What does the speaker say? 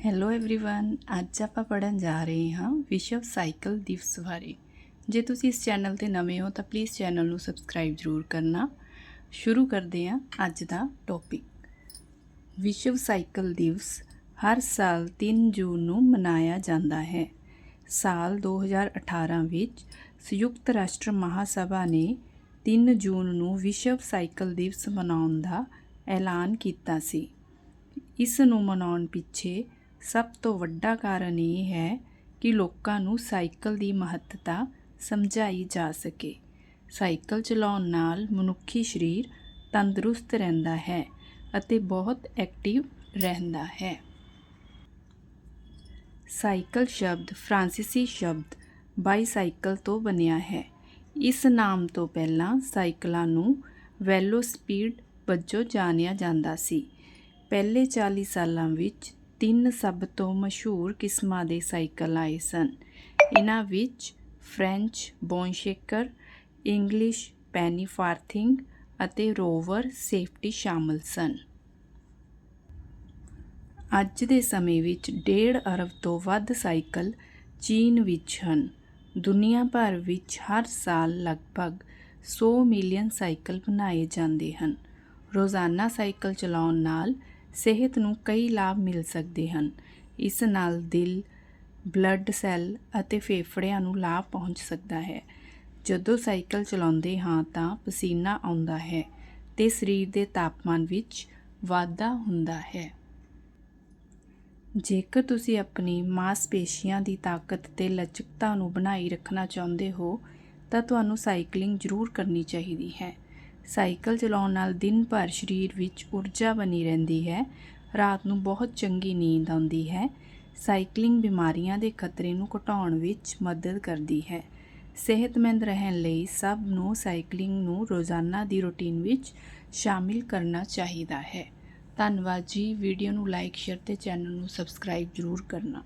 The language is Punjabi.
ਹੈਲੋ एवरीवन ਅੱਜ ਆਪਾਂ ਪੜਨ ਜਾ ਰਹੇ ਹਾਂ ਵਿਸ਼ਵ ਸਾਈਕਲ ਦਿਵਸ ਬਾਰੇ ਜੇ ਤੁਸੀਂ ਇਸ ਚੈਨਲ ਤੇ ਨਵੇਂ ਹੋ ਤਾਂ ਪਲੀਜ਼ ਚੈਨਲ ਨੂੰ ਸਬਸਕ੍ਰਾਈਬ ਜ਼ਰੂਰ ਕਰਨਾ ਸ਼ੁਰੂ ਕਰਦੇ ਹਾਂ ਅੱਜ ਦਾ ਟੌਪਿਕ ਵਿਸ਼ਵ ਸਾਈਕਲ ਦਿਵਸ ਹਰ ਸਾਲ 3 ਜੂਨ ਨੂੰ ਮਨਾਇਆ ਜਾਂਦਾ ਹੈ ਸਾਲ 2018 ਵਿੱਚ ਸੰਯੁਕਤ ਰਾਸ਼ਟਰ ਮਹਾਸਭਾ ਨੇ 3 ਜੂਨ ਨੂੰ ਵਿਸ਼ਵ ਸਾਈਕਲ ਦਿਵਸ ਮਨਾਉਣ ਦਾ ਐਲਾਨ ਕੀਤਾ ਸੀ ਇਸ ਨੂੰ ਮਨਾਉਣ ਪਿੱਛੇ ਸਭ ਤੋਂ ਵੱਡਾ ਕਾਰਨ ਇਹ ਹੈ ਕਿ ਲੋਕਾਂ ਨੂੰ ਸਾਈਕਲ ਦੀ ਮਹੱਤਤਾ ਸਮਝਾਈ ਜਾ ਸਕੇ। ਸਾਈਕਲ ਚਲਾਉਣ ਨਾਲ ਮਨੁੱਖੀ ਸਰੀਰ ਤੰਦਰੁਸਤ ਰਹਿੰਦਾ ਹੈ ਅਤੇ ਬਹੁਤ ਐਕਟਿਵ ਰਹਿੰਦਾ ਹੈ। ਸਾਈਕਲ ਸ਼ਬਦ ਫ੍ਰਾਂਸੀਸੀ ਸ਼ਬਦ ਬਾਈਸਾਈਕਲ ਤੋਂ ਬਣਿਆ ਹੈ। ਇਸ ਨਾਮ ਤੋਂ ਪਹਿਲਾਂ ਸਾਈਕਲਾਂ ਨੂੰ ਵੈਲੋਸਪੀਡ ਵਜੋਂ ਜਾਣਿਆ ਜਾਂਦਾ ਸੀ। ਪਹਿਲੇ 40 ਸਾਲਾਂ ਵਿੱਚ ਤਿੰਨ ਸਭ ਤੋਂ ਮਸ਼ਹੂਰ ਕਿਸਮਾਂ ਦੇ ਸਾਈਕਲ ਆਏ ਸਨ। ਇਹਨਾਂ ਵਿੱਚ French boneshaker, English penny farthing ਅਤੇ ਰੋਵਰ ਸੇਫਟੀ ਸ਼ਾਮਲ ਸਨ। ਅੱਜ ਦੇ ਸਮੇਂ ਵਿੱਚ 1.5 ਅਰਬ ਤੋਂ ਵੱਧ ਸਾਈਕਲ ਚੀਨ ਵਿੱਚ ਹਨ। ਦੁਨੀਆ ਭਰ ਵਿੱਚ ਹਰ ਸਾਲ ਲਗਭਗ 100 ਮਿਲੀਅਨ ਸਾਈਕਲ ਬਣਾਏ ਜਾਂਦੇ ਹਨ। ਰੋਜ਼ਾਨਾ ਸਾਈਕਲ ਚਲਾਉਣ ਨਾਲ ਸਿਹਤ ਨੂੰ ਕਈ ਲਾਭ ਮਿਲ ਸਕਦੇ ਹਨ। ਇਸ ਨਾਲ ਦਿਲ, ਬਲੱਡ ਸੈੱਲ ਅਤੇ ਫੇਫੜਿਆਂ ਨੂੰ ਲਾਭ ਪਹੁੰਚ ਸਕਦਾ ਹੈ। ਜਦੋਂ ਸਾਈਕਲ ਚਲਾਉਂਦੇ ਹਾਂ ਤਾਂ ਪਸੀਨਾ ਆਉਂਦਾ ਹੈ ਤੇ ਸਰੀਰ ਦੇ ਤਾਪਮਾਨ ਵਿੱਚ ਵਾਧਾ ਹੁੰਦਾ ਹੈ। ਜੇਕਰ ਤੁਸੀਂ ਆਪਣੀ ਮਾਸਪੇਸ਼ੀਆਂ ਦੀ ਤਾਕਤ ਤੇ ਲਚਕਤਾ ਨੂੰ ਬਣਾਈ ਰੱਖਣਾ ਚਾਹੁੰਦੇ ਹੋ, ਤਾਂ ਤੁਹਾਨੂੰ ਸਾਈਕਲਿੰਗ ਜ਼ਰੂਰ ਕਰਨੀ ਚਾਹੀਦੀ ਹੈ। ਸਾਈਕਲ ਚਲਾਉਣ ਨਾਲ ਦਿਨ ਭਰ ਸਰੀਰ ਵਿੱਚ ਊਰਜਾ ਬਣੀ ਰਹਿੰਦੀ ਹੈ, ਰਾਤ ਨੂੰ ਬਹੁਤ ਚੰਗੀ ਨੀਂਦ ਆਉਂਦੀ ਹੈ। ਸਾਈਕਲਿੰਗ ਬਿਮਾਰੀਆਂ ਦੇ ਖਤਰੇ ਨੂੰ ਘਟਾਉਣ ਵਿੱਚ ਮਦਦ ਕਰਦੀ ਹੈ। ਸਿਹਤਮੰਦ ਰਹਿਣ ਲਈ ਸਭ ਨੂੰ ਸਾਈਕਲਿੰਗ ਨੂੰ ਰੋਜ਼ਾਨਾ ਦੀ ਰੁਟੀਨ ਵਿੱਚ ਸ਼ਾਮਿਲ ਕਰਨਾ ਚਾਹੀਦਾ ਹੈ। ਧੰਨਵਾਦ ਜੀ। ਵੀਡੀਓ ਨੂੰ ਲਾਈਕ, ਸ਼ੇਅਰ ਤੇ ਚੈਨਲ ਨੂੰ ਸਬਸਕ੍ਰਾਈਬ ਜ਼ਰੂਰ ਕਰਨਾ।